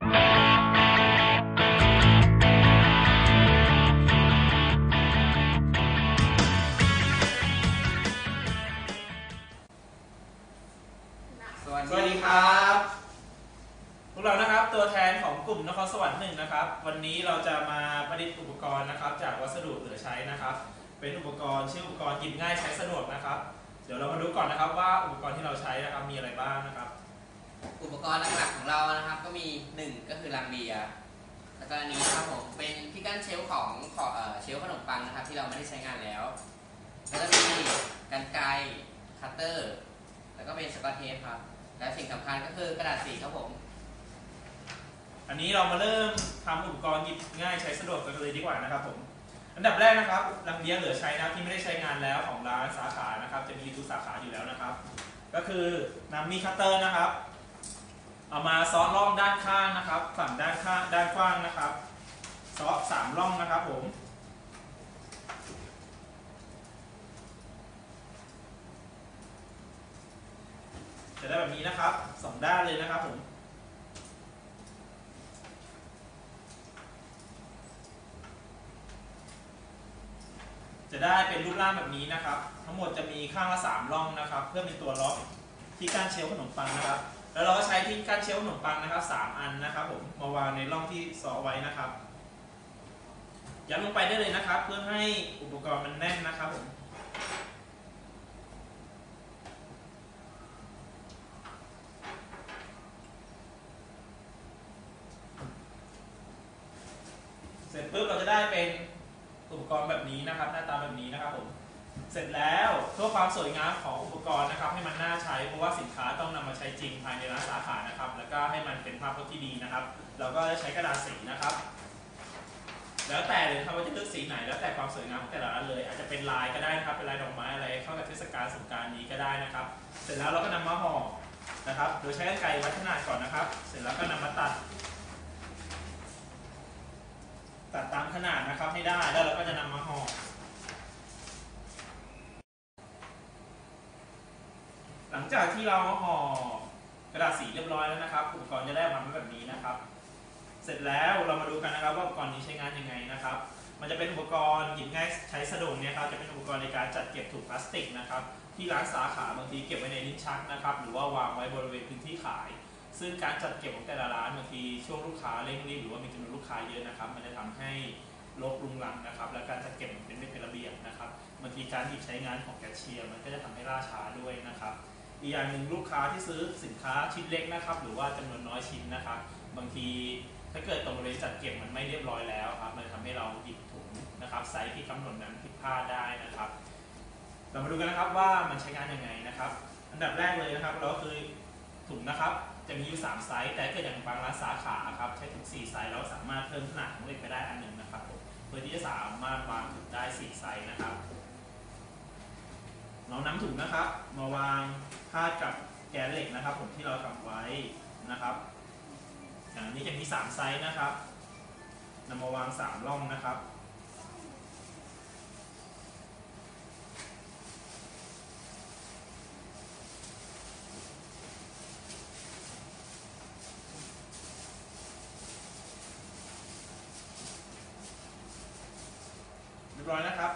สวัสสวัสดีครับ พวกเรานะครับตัวแทนของกลุ่มนครสวรรค์หนึ่งนะครับ วันนี้เราจะมาประดิษฐ์อุปกรณ์นะครับ จากวัสดุเหลือใช้นะครับ เป็นอุปกรณ์ชื่ออุปกรณ์หยิบง่ายใช้สะดวกนะครับ เดี๋ยวเรามาดูก่อนนะครับว่าอุปกรณ์ที่เราใช้นะครับมีอะไรบ้างนะครับ อุปกรณ์หลักๆของเรานะครับ ก็มีหนึ่งก็คือลังเบียร์แล้วก็อันนี้นะครับผมเป็นที่กั้นเชลฟ์ของของเชลฟ์ขนมปังนะครับ ที่เราไม่ได้ใช้งานแล้ว แล้วก็มีกันไกรคัตเตอร์ แล้วก็เป็นสกอตเทปครับ และสิ่งสำคัญก็คือกระดาษสีครับผมอันนี้เรามาเริ่มทำอุปกรณ์หยิบง่ายใช้สะดวกกันเลยดีกว่านะครับผม อันดับแรกนะครับลังเบียร์เหลือใช้นะที่ไม่ได้ใช้งานแล้วของร้านสาขานะครับ จะมีทุกสาขาอยู่แล้วนะครับ ก็คือนำมีดคัตเตอร์นะครับ เอามาซ้อนร่องด้านข้างนะครับ ฝั่งด้านข้างด้านกว้างนะครับซ้อสามร่องนะครับผมจะได้แบบนี้นะครับสองด้านเลยนะครับผมจะได้เป็นรูปร่างแบบนี้นะครับ ทั้งหมดจะมีข้างละสามร่องนะครับ เพื่อเป็นตัวล็อกที่ก้านเชลขนมปังนะครับ แล้วเราก็ใช้ที่ก้านเชลฟ์ขนมปังนะครับสามอันนะครับผมมาวางในร่องที่ซอไว้นะครับยัดลงไปได้เลยนะครับ เพื่อให้อุปกรณ์มันแน่นนะครับผมเสร็จปุ๊บเราจะได้เป็นอุปกรณ์แบบนี้นะครับ หน้าตาแบบนี้นะครับผม เสร็จแล้วเพื่อความสวยงามของอุปกรณ์นะครับ ให้มันน่าใช้เพราะว่าสินค้าต้องนำมาใช้จริงภายในร้านสาขานะครับ แล้วก็ให้มันเป็นภาพพจน์ที่ดีนะครับ เราก็จะใช้กระดาษสีนะครับ แล้วแต่เลยครับว่าจะเลือกสีไหน แล้วแต่ความสวยงามของแต่ละร้านเลย อาจจะเป็นลายก็ได้นะครับเป็นลายดอกไม้อะไรเข้ากับเทศกาลสงกรารนี้ก็ได้นะครับ เสร็จแล้วเราก็นำมาห่อนะครับ โดยใช้กรรไกรวัดขนาดก่อนนะครับ เสร็จแล้วก็นำมาตัด ตัดตามขนาดนะครับให้ได้แล้วเราก็จะนำมาห่อ ลังจากที่เราห่อกระดาษสีเรียบร้อยแล้วนะครับ อุปกรณ์จะได้ออกมาเป็นแบบนี้นะครับ เสร็จแล้วเรามาดูกันนะครับว่าอุปกรณ์นี้ใช้งานยังไงนะครับ มันจะเป็นอุปกรณ์หยิบง่ายใช้สะดวกเนี่ยครับจะเป็นอุปกรณ์ในการจัดเก็บถุงพลาสติกนะครับ ที่ร้านสาขาบางทีเก็บไว้ในลิ้นชักนะครับ หรือว่าวางไว้บริเวณพื้นที่ขาย ซึ่งการจัดเก็บของแต่ละร้านบางทีช่วงลูกค้าเร่งรีบหรือว่ามีจำนวนลูกค้าเยอะนะครับ มันจะทำให้รกรุงรังนะครับ และการจัดเก็บมันเป็นไม่เป็นระเบียบนะครับบางทีการหยิบใช้งานของแคชเชียร์มันก็จะทำให้ล่าช้าด้วยนะครับ อีกอย่างหนึ่งลูกค้าที่ซื้อสินค้าชิ้นเล็กนะครับ หรือว่าจำนวนน้อยชิ้นนะครับ บางทีถ้าเกิดตรงบริเวณจัดเก็บมันไม่เรียบร้อยแล้วครับ มันจะทำให้เราหยิบถุงนะครับไซส์ที่กำหนดนั้นผิดพลาดได้นะครับ เรามาดูกันนะครับว่ามันใช้งานยังไงนะครับ อันดับแรกเลยนะครับเราก็คือถุงนะครับ จะมีอยู่3ไซส์ แต่เกิดอย่างบางร้านสาขาครับใช้ถุง4ไซส์เราสามารถเพิ่มขนาดของเหล็กไปได้อันหนึ่งนะครับผมเพื่อที่จะสามารถวางถุงได้4ไซส์นะครับ เรานำถุงนะครับ มาวางพาดกับแกนเหล็กนะครับ ผมที่เราทำไว้นะครับอย่างนี้จะมี 3 ไซส์นะครับนำมาวาง 3 ร่องนะครับ เรียบร้อยนะครับ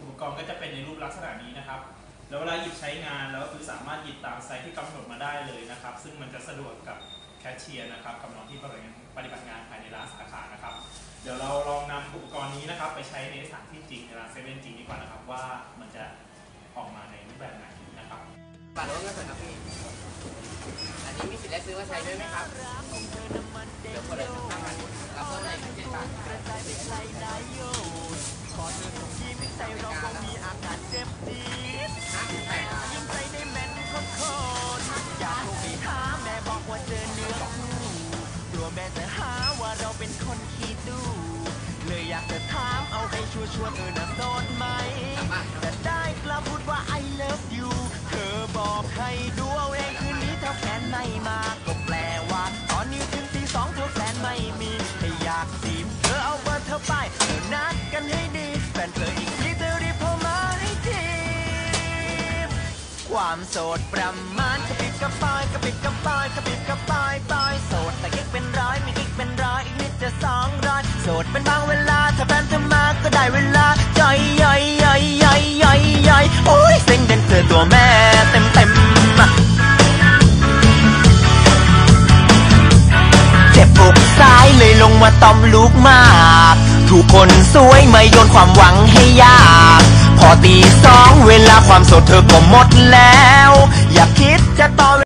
อุปกรณ์ก็จะเป็นในรูปลักษณะนี้นะครับ แล้วเวลาหยิบใช้งานแล้วคือสามารถหยิบตามไซส์ที่กำหนดมาได้เลยนะครับ ซึ่งมันจะสะดวกกับแคชเชียร์นะครับกับน้องที่ปฏิบัติงานภายในร้านสาขานะครับ เดี๋ยวเราลองนำอุปกรณ์นี้นะครับ ไปใช้ในสถานที่จริงในร้านเซเว่นจริงดีกว่านะครับ ว่ามันจะออกมาในรูปแบบไหนนะครับบัตรรถเงินสดครับพี่อันนี้มีสิทธิ์ได้ซื้อมาใช้ด้วยไหมครับ วร์ๆเออนะโสดไหมแต่ได้กล้าพูดว่า I love you เธอบอกให้ดูเอาเองคืนนี้ถ้าแฟนไม่มาก็แปลว่า ตอนนี้ถึงตีสองเธอแฟนไม่มีถ้าอยากจีบเธอเอาเบอร์เธอไปเธอนัดกันให้ดีแฟนเธออีกทีเธอรีบโทรมาให้ทีความโสดประมาณกระปิดกระปายกระปิดกระปายกระปิดกระปายปายโสดแต่ยังเป็น จะสองร้อยโสดเป็นบางเวลา ถ้าแฟนเธอมาก็ได้เวลาย่อยย่อยย่อยย่อยย่อยย่อยโอ้ยเซ็งเดนเซอตัวแม่เต็มเต็มเจ็บอกซ้ายเลยลงมาตอมลูกมาก ถูกคนสวยไมาโยนความหวังให้ยาก พอตีสองเวลาความโสดเธอก็หมดแล้ว อย่าคิดจะต่อ